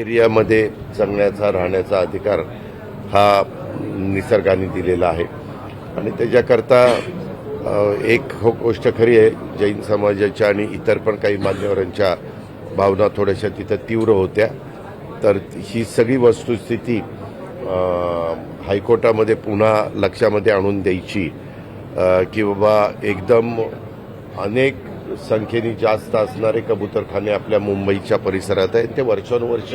एरियामध्ये जगण्याचा राहण्याचा अधिकार हा निसर्गाने दिलेला आहे. आणि त्याच्याकरता एक हो गोष्ट खरी आहे जैन समाजाच्या आणि इतर पण काही मान्यवरांच्या भावना थोड्याशा तिथं तीव्र होत्या. तर ही सगळी वस्तुस्थिती हायकोर्टामध्ये पुन्हा लक्षामध्ये आणून द्यायची की बाबा एकदम अनेक संख्येने जास्त असणारे कबुतरखाने आपल्या मुंबईच्या परिसरात आहेत. ते वर्षानुवर्ष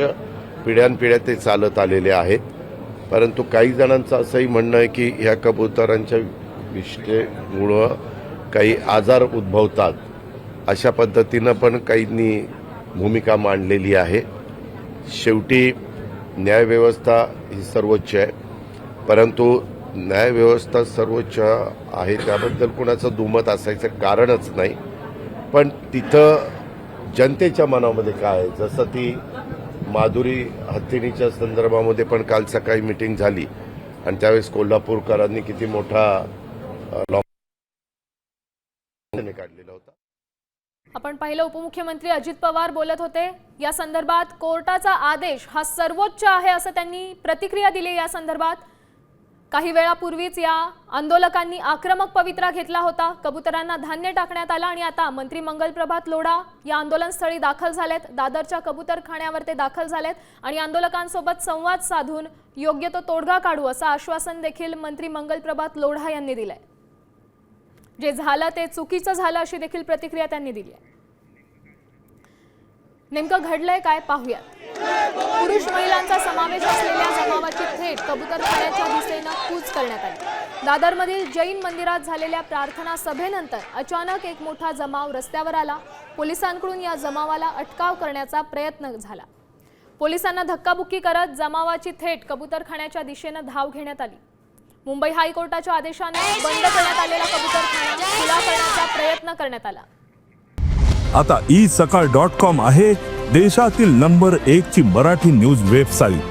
पिढ्यानपिढ्या ते चालत आलेले आहेत. परंतु काही जणांचं असंही म्हणणं आहे की ह्या कबुतरांच्या विष्ठेमुळं काही आजार उद्भवतात. अशा पद्धतीनं पण काहींनी भूमिका मांडलेली आहे. शेवटी न्यायव्यवस्था ही सर्वोच्च आहे. परंतु न्यायव्यवस्था सर्वोच्च आहे त्याबद्दल कुणाचं दुमत असायचं कारणच नाही. पण तिथं जनतेच्या मनामध्ये काय आहे? जसं ती माधुरी हत्तीनीच्या संदर्भामध्ये पण काल सकाळी मिटिंग झाली. आणि त्यावेळेस कोल्हापूरकरांनी किती मोठा लॉन्ग काढलेला होता. आपण पाहिलं उपमुख्यमंत्री अजित पवार बोलत होते. या संदर्भात कोर्टाचा आदेश हा सर्वोच्च आहे असं त्यांनी प्रतिक्रिया दिली या संदर्भात. काही वेळापूर्वीच या आंदोलकांनी आक्रमक पवित्रा घेतला होता. कबुतरांना धान्य टाकण्यात आलं आणि आता मंत्री मंगलप्रभात लोढा या आंदोलनस्थळी दाखल झालेत. दादरच्या कबुतरखान्यावर ते दाखल झालेत आणि आंदोलकांसोबत संवाद साधून योग्य तो तोडगा काढू असं आश्वासन देखील मंत्री मंगलप्रभात लोढा यांनी दिलंय. जे झालं ते चुकीचं झालं अशी देखील प्रतिक्रिया त्यांनी दिली आहे. नेमकं घडलंय काय पाहूयात. पुरुष महिलांचा समावेश थेट कबुतरखान्याच्या दिशेनं कूच करण्यात आली. दादरमधील जैन मंदिरात झालेल्या प्रार्थना सभेनंतर अचानक एक मोठा जमाव रस्त्यावर आला. पोलिसांकडून या जमावाला अटकाव करण्याचा प्रयत्न झाला. पोलिसांना धक्काबुक्की करत जमावाची थेट कबुतरखान्याच्या दिशेनं धाव घेण्यात आली. मुंबई हायकोर्टाच्या आदेशाने बंद करण्यात आलेला कबूतरखाना खुला करण्याचा प्रयत्न करण्यात आला. आता ई सकाळ डॉट कॉम आहे देशातील नंबर एक ची मराठी न्यूज वेबसाईट.